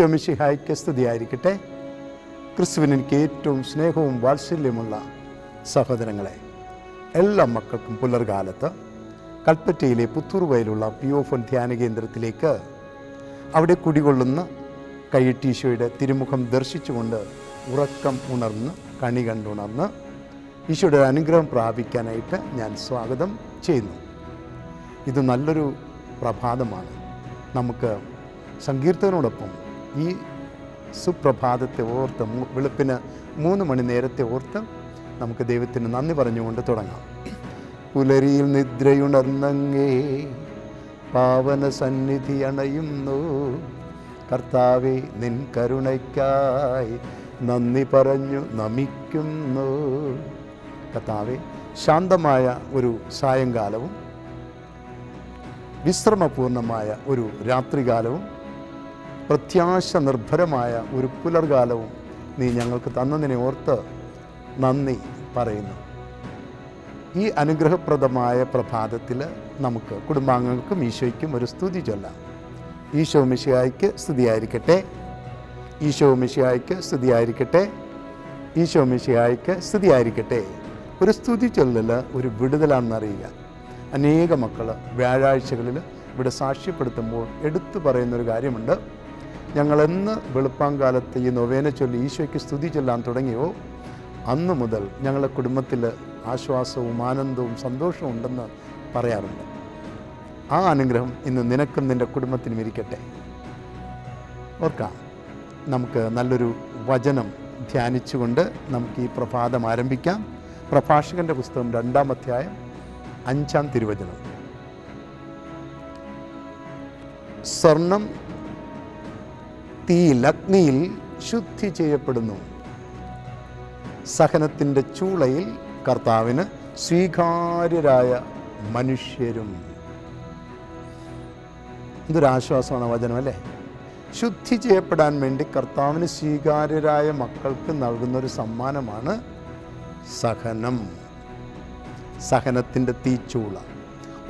ഈശോ മിശിഹായ്ക്ക് സ്തുതിയായിരിക്കട്ടെ. ക്രിസ്തുവിന് എനിക്ക് ഏറ്റവും സ്നേഹവും വാത്സല്യമുള്ള സഹോദരങ്ങളെ എല്ലാ മക്കൾക്കും പുലർകാലത്ത് കൽപ്പറ്റയിലെ പുത്തൂർ ഒ പിയോഫോൻ ധ്യാന കേന്ദ്രത്തിലേക്ക് അവിടെ കുടികൊള്ളുന്ന കൈയിട്ടീശോയുടെ തിരുമുഖം ദർശിച്ചുകൊണ്ട് ഉറക്കം ഉണർന്ന് കണി കണ്ടുണർന്ന് ഈശോയുടെ അനുഗ്രഹം പ്രാപിക്കാനായിട്ട് ഞാൻ സ്വാഗതം ചെയ്യുന്നു. ഇത് നല്ലൊരു പ്രഭാതമാണ്. നമുക്ക് സങ്കീർത്തനോടൊപ്പം ഈ സുപ്രഭാതത്തെ ഓർത്ത് വെളുപ്പിന് മൂന്ന് മണി നേരത്തെ ഓർത്ത് നമുക്ക് ദൈവത്തിന് നന്ദി പറഞ്ഞുകൊണ്ട് തുടങ്ങാം. പുലരിയിൽ നിദ്രയുണർന്നങ്ങേ പാവന സന്നിധി അണയുന്നു. കർത്താവെ നിൻ കരുണയ്ക്കായി നന്ദി പറഞ്ഞു നമിക്കുന്നു. കർത്താവെ ശാന്തമായ ഒരു സായങ്കാലവും വിശ്രമപൂർണമായ ഒരു രാത്രികാലവും പ്രത്യാശ നിർഭരമായ ഒരു പുലർകാലവും നീ ഞങ്ങൾക്ക് തന്നതിനെ ഓർത്ത് നന്ദി പറയുന്നു. ഈ അനുഗ്രഹപ്രദമായ പ്രഭാതത്തിൽ നമുക്ക് കുടുംബാംഗങ്ങൾക്കും ഈശോയ്ക്കും ഒരു സ്തുതി ചൊല്ലാം. ഈശോ മിശിയായിക്ക് സ്തുതിയായിരിക്കട്ടെ. ഈശോ മിശിയായിക്ക് സ്തുതിയായിരിക്കട്ടെ. ഈശോ മിശിയായിക്ക് സ്തുതിയായിരിക്കട്ടെ. ഒരു സ്തുതി ചൊല്ലൽ ഒരു വിടുതലാണെന്നറിയുക. അനേക മക്കൾ വ്യാഴാഴ്ചകളിൽ ഇവിടെ സാക്ഷ്യപ്പെടുത്തുമ്പോൾ എടുത്തു പറയുന്നൊരു കാര്യമുണ്ട്. ഞങ്ങളെന്ന് വെളുപ്പാങ്കാലത്ത് ഈ നൊവേന ചൊല്ലി ഈശോയ്ക്ക് സ്തുതി ചൊല്ലാൻ തുടങ്ങിയോ അന്നു മുതൽ ഞങ്ങളുടെ കുടുംബത്തിൽ ആശ്വാസവും ആനന്ദവും സന്തോഷവും ഉണ്ടെന്ന് പറയാറുണ്ട്. ആ അനുഗ്രഹം ഇന്ന് നിനക്കും നിന്റെ കുടുംബത്തിനും ഇരിക്കട്ടെ. ഓർക്കാം നമുക്ക് നല്ലൊരു വചനം ധ്യാനിച്ചുകൊണ്ട് നമുക്ക് ഈ പ്രഭാതം ആരംഭിക്കാം. പ്രഭാഷകന്റെ പുസ്തകം രണ്ടാം അധ്യായം അഞ്ചാം തിരുവചനം. സ്വർണം തീയിൽ അഗ്നിയിൽ ശുദ്ധി ചെയ്യപ്പെടുന്നു. സഹനത്തിന്റെ ചൂളയിൽ കർത്താവിന് സ്വീകാര്യരായ മനുഷ്യരും. എന്തൊരാശ്വാസമാണ് വചനം അല്ലേ? ശുദ്ധി ചെയ്യപ്പെടാൻ വേണ്ടി കർത്താവിന് സ്വീകാര്യരായ മക്കൾക്ക് നൽകുന്ന ഒരു സമ്മാനമാണ് സഹനം. സഹനത്തിന്റെ തീച്ചൂള.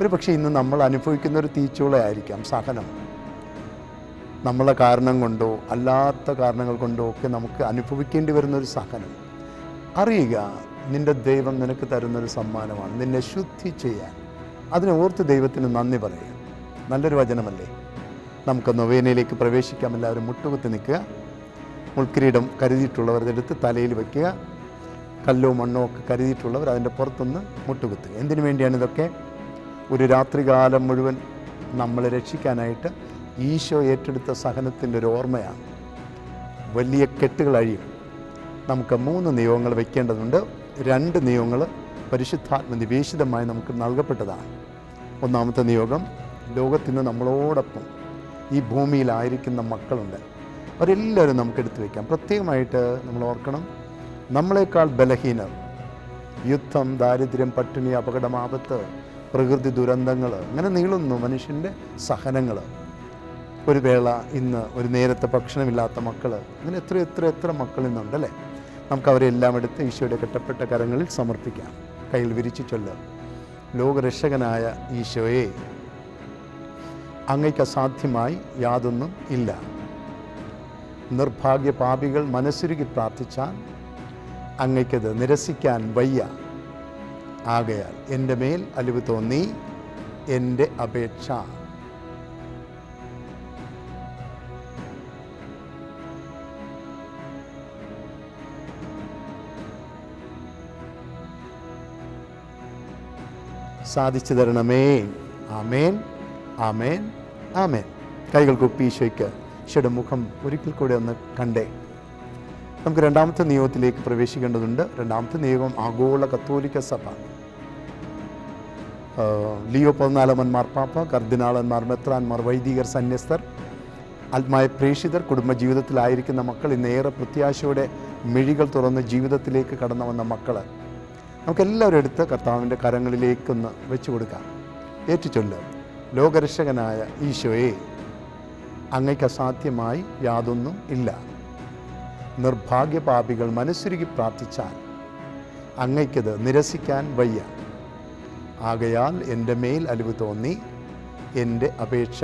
ഒരു പക്ഷേ ഇന്ന് നമ്മൾ അനുഭവിക്കുന്ന ഒരു തീച്ചൂളയായിരിക്കാം സഹനം. നമ്മളെ കാരണം കൊണ്ടോ അല്ലാത്ത കാരണങ്ങൾ കൊണ്ടോ ഒക്കെ നമുക്ക് അനുഭവിക്കേണ്ടി വരുന്ന ഒരു സഹനം അറിയുക നിന്റെ ദൈവം നിനക്ക് തരുന്നൊരു സമ്മാനമാണ്. നിന്നെ ശുദ്ധി ചെയ്യാൻ. അതിനെ ഓർത്ത് ദൈവത്തിന് നന്ദി പറയുക നല്ലൊരു വചനമല്ലേ? നമുക്ക് നൊവേനയിലേക്ക് പ്രവേശിക്കാം. എല്ലാവരും മുട്ടുകുത്തി നിൽക്കുക. മുൾക്കിരീടം കരുതിയിട്ടുള്ളവർ ഇതെടുത്ത് തലയിൽ വയ്ക്കുക. കല്ലോ മണ്ണോ ഒക്കെ കരുതിയിട്ടുള്ളവർ അതിന്റെ പുറത്തുനിന്ന് മുട്ടുകുത്തുക. എന്തിനു വേണ്ടിയാണ് ഇതൊക്കെ? ഒരു രാത്രികാലം മുഴുവൻ നമ്മളെ രക്ഷിക്കാനായിട്ട് ഈശോ ഏറ്റെടുത്ത സഹനത്തിന്റെ ഒരു ഓർമ്മയാണ്. വലിയ കെട്ടുകൾ അഴിയും നമുക്ക് മൂന്ന് നിയമങ്ങൾ വയ്ക്കേണ്ടതുണ്ട് രണ്ട് നിയമങ്ങൾ പരിശുദ്ധാത്മ നിവേശിതമായി നമുക്ക് നൽകപ്പെട്ടതാണ്. ഒന്നാമത്തെ നിയോഗം ലോകത്തിന് നമ്മളോടൊപ്പം ഈ ഭൂമിയിലായിരിക്കുന്ന മക്കളുണ്ട്. അവരെല്ലാവരും നമുക്ക് എടുത്തു വയ്ക്കാം പ്രത്യേകമായിട്ട് നമ്മൾ ഓർക്കണം നമ്മളെക്കാൾ ബലഹീനർ യുദ്ധം ദാരിദ്ര്യം പട്ടിണി അപകടം ആപത്ത് പ്രകൃതി ദുരന്തങ്ങൾ അങ്ങനെ നീളുന്നു മനുഷ്യന്റെ സഹനങ്ങൾ. ഒരു വേള ഇന്ന് ഒരു നേരത്തെ ഭക്ഷണമില്ലാത്ത മക്കൾ അങ്ങനെ എത്ര എത്ര എത്ര മക്കൾ ഇന്നുണ്ടല്ലേ നമുക്ക് അവരെല്ലാം എടുത്ത് ഈശോയുടെ കെട്ടപ്പെട്ട കരങ്ങളിൽ സമർപ്പിക്കാം. കയ്യിൽ വിരിച്ചു ചൊല്ലുക ലോകരക്ഷകനായ ഈശോയെ അങ്ങയ്ക്ക് അസാധ്യമായി യാതൊന്നും ഇല്ല. നിർഭാഗ്യ പാപികൾ മനസ്സുരുകി പ്രാർത്ഥിച്ചാൽ അങ്ങയ്ക്കത് നിരസിക്കാൻ വയ്യ. ആകയാൽ എന്റെ മേൽ അലിവ് തോന്നി എന്റെ അപേക്ഷ സാധിച്ചു തരണമേ. ആമേൻ. ആമേൻ. ആമേൻ. കൈകൾ കുപ്പി ഈശോയ്ക്ക് ഈശോയുടെ മുഖം ഒരിക്കൽ കൂടെ ഒന്ന് കണ്ടേ. നമുക്ക് രണ്ടാമത്തെ നിയോഗത്തിലേക്ക് പ്രവേശിക്കേണ്ടതുണ്ട്. രണ്ടാമത്തെ നിയോഗം ആഗോള കത്തോലിക്ക സഭ. ലിയോ പതിനാലമൻ മാർപ്പാപ്പ കർദിനാളന്മാർ മെത്രാന്മാർ വൈദികർ സന്യസ്തർ ആത്മായ പ്രേക്ഷിതർ കുടുംബജീവിതത്തിലായിരിക്കുന്ന മക്കൾ ഇന്നേറെ പ്രത്യാശയോടെ മിഴികൾ തുറന്ന് ജീവിതത്തിലേക്ക് കടന്നു വന്ന മക്കൾ നമുക്കെല്ലാവരും എടുത്ത് കർത്താവിന്റെ കരങ്ങളിലേക്കൊന്ന് വെച്ചു കൊടുക്കാം. ഏറ്റുചൊല്ല്. ലോകരക്ഷകനായ ഈശോയെ അങ്ങയ്ക്ക് അസാധ്യമായി യാതൊന്നും ഇല്ല. നിർഭാഗ്യപാപികൾ മനസ്സുരുകി പ്രാർത്ഥിച്ചാൽ അങ്ങയ്ക്കത് നിരസിക്കാൻ വയ്യ. ആകയാൽ എന്റെ മേൽ അലിവ് തോന്നി എന്റെ അപേക്ഷ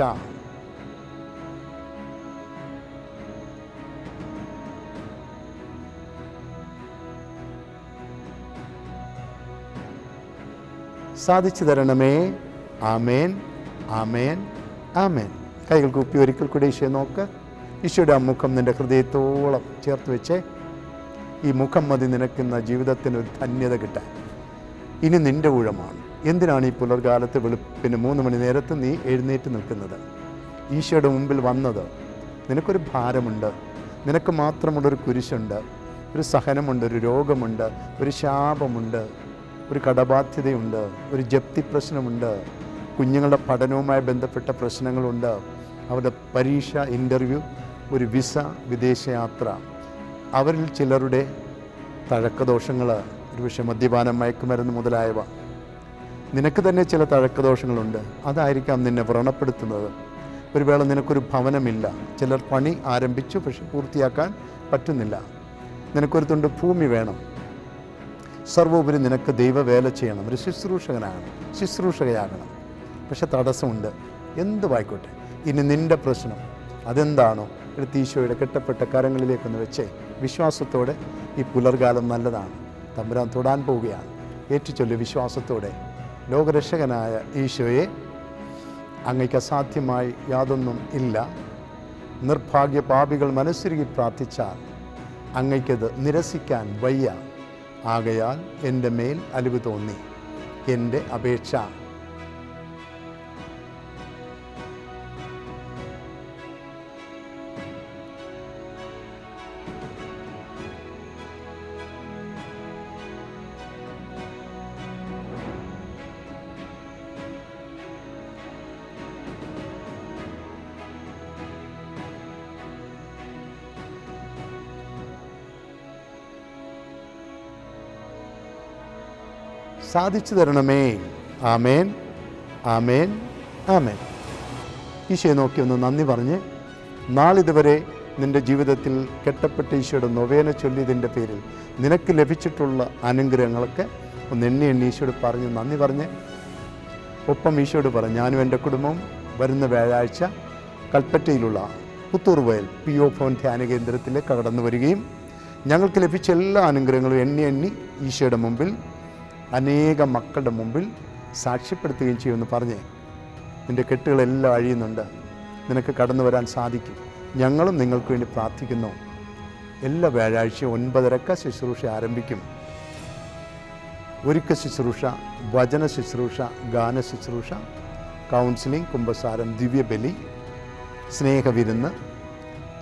സാധിച്ചു തരണമേ. ആമേൻ. ആമേൻ. ആമേൻ. കൈകൾ കൂപ്പി ഒരിക്കൽ കൂടി ഈശോയെ നോക്ക്. ഈശോയുടെ ആ മുഖം നിന്റെ ഹൃദയത്തോളം ചേർത്ത് വെച്ചേ. ഈ മുഖം മതി നിനക്കുന്ന ജീവിതത്തിന് ഒരു ധന്യത കിട്ടാൻ. ഇനി നിന്റെ ഊഴമാണ്. എന്തിനാണ് ഈ പുലർകാലത്ത് വെളുപ്പിന് മൂന്ന് മണി നേരത്ത് നീ എഴുന്നേറ്റ് നിൽക്കുന്നത്? ഈശോയുടെ മുമ്പിൽ വന്നത് നിനക്കൊരു ഭാരമുണ്ട്. നിനക്ക് മാത്രമുള്ളൊരു കുരിശുണ്ട്. ഒരു സഹനമുണ്ട്. ഒരു രോഗമുണ്ട്. ഒരു ശാപമുണ്ട്. ഒരു കടബാധ്യതയുണ്ട് ഒരു ജപ്തി പ്രശ്നമുണ്ട് കുഞ്ഞുങ്ങളുടെ പഠനവുമായി ബന്ധപ്പെട്ട പ്രശ്നങ്ങളുണ്ട്. അവരുടെ പരീക്ഷ ഇന്റർവ്യൂ ഒരു വിസ വിദേശയാത്ര അവരിൽ ചിലരുടെ തഴക്കദോഷങ്ങൾ ഒരുപക്ഷെ മദ്യപാനം മയക്കുമരുന്ന് മുതലായവ. നിനക്ക് തന്നെ ചില തഴക്കദോഷങ്ങളുണ്ട്. അതായിരിക്കാം നിന്നെ വ്രണപ്പെടുത്തുന്നത്. ഒരു വേള നിനക്കൊരു ഭവനമില്ല. ചിലർ പണി ആരംഭിച്ചു പക്ഷെ പൂർത്തിയാക്കാൻ പറ്റുന്നില്ല. നിനക്കൊരു തുണ്ട് ഭൂമി വേണം. സർവോപരി നിനക്ക് ദൈവവേല ചെയ്യണം. ഒരു ശുശ്രൂഷകനാകണം. ശുശ്രൂഷകയാകണം. പക്ഷെ തടസ്സമുണ്ട്. എന്ത് വായിക്കോട്ടെ? ഇനി നിന്റെ പ്രശ്നം അതെന്താണോ എടുത്ത് ഈശോയുടെ കെട്ടപ്പെട്ട കരങ്ങളിലേക്കൊന്ന് വെച്ച്. വിശ്വാസത്തോടെ ഈ പുലർകാലം നല്ലതാണ്. തമ്പുരാൻ തൊടാൻ പോവുകയാണ്. ഏറ്റുചൊല്ലി വിശ്വാസത്തോടെ. ലോകരക്ഷകനായ ഈശോയെ അങ്ങയ്ക്ക് അസാധ്യമായി യാതൊന്നും ഇല്ല. നിർഭാഗ്യ പാപികൾ മനസ്സിരുകി പ്രാർത്ഥിച്ചാൽ അങ്ങയ്ക്കത് നിരസിക്കാൻ വയ്യ. ആകയാൽ എന്റെ മേൽ അലിവ് തോന്നി. എന്റെ അപേക്ഷ സാധിച്ചു തരണമേ. ആമേൻ. ആമേൻ. ആമേൻ. ഈശോയെ നോക്കി ഒന്ന് നന്ദി പറഞ്ഞ് നാളിതുവരെ നിന്റെ ജീവിതത്തിൽ കെട്ടപ്പെട്ട ഈശോയുടെ നൊവേന ചൊല്ലിയതിന്റെ പേരിൽ നിനക്ക് ലഭിച്ചിട്ടുള്ള അനുഗ്രഹങ്ങളൊക്കെ ഒന്ന് എണ്ണി എണ്ണി ഈശോയോട് പറഞ്ഞ് നന്ദി പറഞ്ഞ് ഒപ്പം ഈശോയോട് പറഞ്ഞു ഞാനും എന്റെ കുടുംബവും വരുന്ന വ്യാഴാഴ്ച കൽപ്പറ്റയിലുള്ള പുത്തൂർ വയൽ പി ഒ ഫോൺ ധ്യാന കേന്ദ്രത്തിലേക്ക് കടന്നു വരികയും ഞങ്ങൾക്ക് ലഭിച്ച എല്ലാ അനുഗ്രഹങ്ങളും എണ്ണി എണ്ണി ഈശോയുടെ മുമ്പിൽ അനേകം മക്കളുടെ മുമ്പിൽ സാക്ഷ്യപ്പെടുത്തുകയും ചെയ്യുമെന്ന് പറഞ്ഞേ നിന്റെ കെട്ടുകളെല്ലാം അഴിയുന്നുണ്ട്. നിനക്ക് കടന്നു വരാൻ സാധിക്കും. ഞങ്ങളും നിങ്ങൾക്ക് വേണ്ടി പ്രാർത്ഥിക്കുന്നു. എല്ലാ വ്യാഴാഴ്ചയും ഒൻപതരക്ക ശുശ്രൂഷ ആരംഭിക്കും. ഒരുക്ക ശുശ്രൂഷ വചന ശുശ്രൂഷ ഗാന ശുശ്രൂഷ കൗൺസിലിംഗ് കുംഭസാരം ദിവ്യബലി സ്നേഹവിരുന്ന്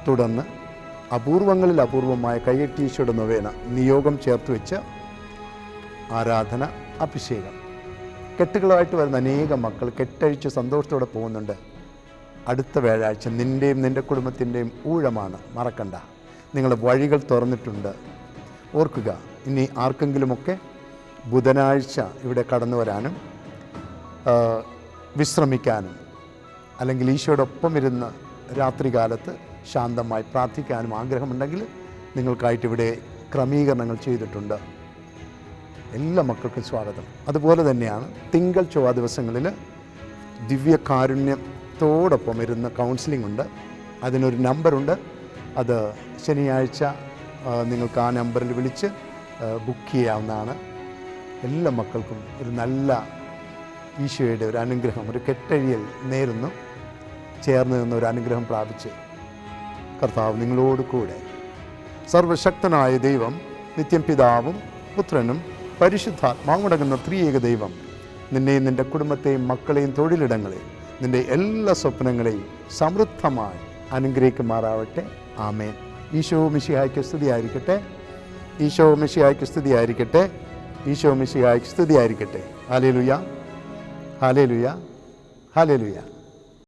തുടർന്ന് അപൂർവങ്ങളിൽ അപൂർവമായ കയ്യെട്ടീശയുടെ നൊവേന നിയോഗം ചേർത്ത് വെച്ച് ആരാധന അഭിഷേകം. കെട്ടുകളായിട്ട് വരുന്ന അനേകം മക്കൾ കെട്ടഴിച്ച് സന്തോഷത്തോടെ പോകുന്നുണ്ട്. അടുത്ത വ്യാഴാഴ്ച നിന്റെയും നിന്റെ കുടുംബത്തിന്റെയും ഊഴമാണ്. മറക്കണ്ട. നിങ്ങൾ വഴികൾ തുറന്നിട്ടുണ്ട്. ഓർക്കുക ഇനി ആർക്കെങ്കിലുമൊക്കെ ബുധനാഴ്ച ഇവിടെ കടന്നു വരാനും വിശ്രമിക്കാനും അല്ലെങ്കിൽ ഈശോയോടൊപ്പം ഇരുന്ന് രാത്രികാലത്ത് ശാന്തമായി പ്രാർത്ഥിക്കാനും ആഗ്രഹമുണ്ടെങ്കിൽ നിങ്ങൾക്കായിട്ട് ഇവിടെ ക്രമീകരണങ്ങൾ ചെയ്തിട്ടുണ്ട്. എല്ലാ മക്കൾക്കും സ്വാഗതം. അതുപോലെ തന്നെയാണ് തിങ്കൾ ചൊവ്വ ദിവസങ്ങളിൽ ദിവ്യകാരുണ്യത്തോടൊപ്പം ഇരുന്ന് കൗൺസിലിംഗ് ഉണ്ട്. അതിനൊരു നമ്പറുണ്ട് അത് ശനിയാഴ്ച നിങ്ങൾക്ക് ആ നമ്പറിൽ വിളിച്ച് ബുക്ക് ചെയ്യാവുന്നതാണ്. എല്ലാ മക്കൾക്കും ഒരു നല്ല ഈശോയുടെ ഒരു അനുഗ്രഹം ഒരു കെട്ടഴിയൽ നേരുന്നു. ചേർന്ന് നിന്ന് ഒരു അനുഗ്രഹം പ്രാപിച്ച് കർത്താവ് നിങ്ങളോട് കൂടെ സർവശക്തനായ ദൈവം നിത്യം പിതാവും പുത്രനും പരിശുദ്ധാത്മാവുമടങ്ങുന്ന ത്രിയേക ദൈവം. നിന്നെയും നിന്റെ കുടുംബത്തെയും മക്കളെയും തൊഴിലിടങ്ങളെയും നിന്റെ എല്ലാ സ്വപ്നങ്ങളെയും സമൃദ്ധമായി അനുഗ്രഹിക്കുമാറാവട്ടെ. ആമേൻ. ഈശോ മിശിഹായ്ക്ക് സ്തുതിയായിരിക്കട്ടെ. ഈശോ മിശിഹായ്ക്ക് സ്തുതിയായിരിക്കട്ടെ. ഈശോ മിശിഹായ്ക്ക് സ്തുതിയായിരിക്കട്ടെ. Hallelujah hallelujah hallelujah